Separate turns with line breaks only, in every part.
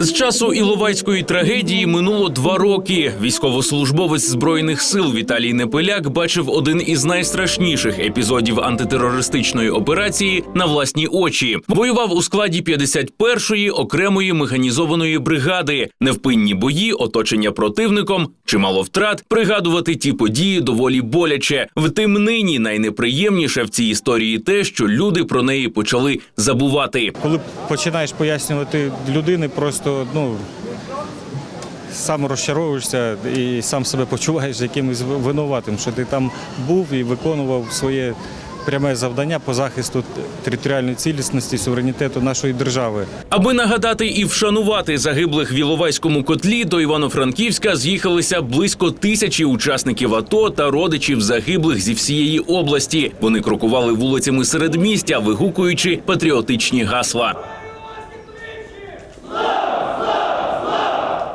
З часу Іловайської трагедії минуло два роки. Військовослужбовець збройних сил Віталій Непеляк бачив один із найстрашніших епізодів антитерористичної операції на власні очі. Воював у складі 51-ї окремої механізованої бригади. Невпинні бої, оточення противником, чимало втрат. Пригадувати ті події доволі боляче. Втім, нині найнеприємніше в цій історії те, що люди про неї почали забувати.
Коли починаєш пояснювати людини, просто ну сам розчаровуєшся і сам себе почуваєш якимось винуватим, що ти там був і виконував своє пряме завдання по захисту територіальної цілісності, суверенітету нашої держави.
Аби нагадати і вшанувати загиблих в Іловайському котлі, до Івано-Франківська з'їхалися близько тисячі учасників АТО та родичів загиблих зі всієї області. Вони крокували вулицями середмістя, вигукуючи патріотичні гасла.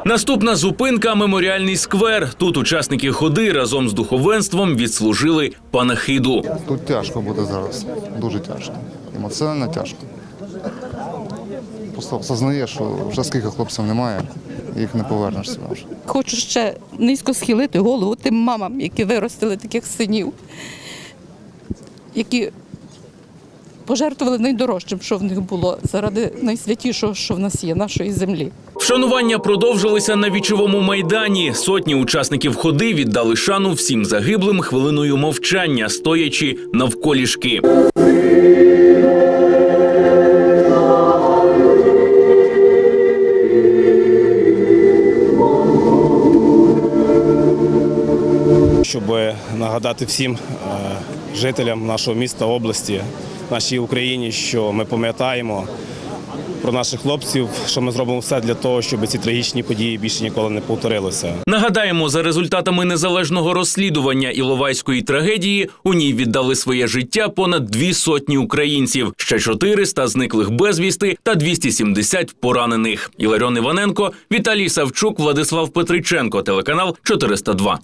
Наступна зупинка меморіальний сквер. Тут учасники ходи разом з духовенством відслужили панахиду.
Тут тяжко буде зараз, дуже тяжко. Емоціонально тяжко. Просто осознаєш, що вже скільки хлопців немає, їх не повернеш сюди вже.
Хочу ще низько схилити голову тим мамам, які виростили таких синів, які пожертвували найдорожчим, що в них було, заради найсвятішого, що в нас є, нашої землі.
Вшанування продовжилися на вічовому майдані. Сотні учасників ходи віддали шану всім загиблим хвилиною мовчання, стоячи навколішки.
щоб нагадати всім е, жителям нашого міста, області, нашій Україні, що ми пам'ятаємо про наших хлопців, що ми зробимо все для того, щоб ці трагічні події більше ніколи не повторилися.
Нагадаємо, за результатами незалежного розслідування Іловайської трагедії у ній віддали своє життя понад дві сотні українців, ще 400 зниклих безвісти та 270 поранених. Іларіон Іваненко, Віталій Савчук, Владислав Петриченко, телеканал 402.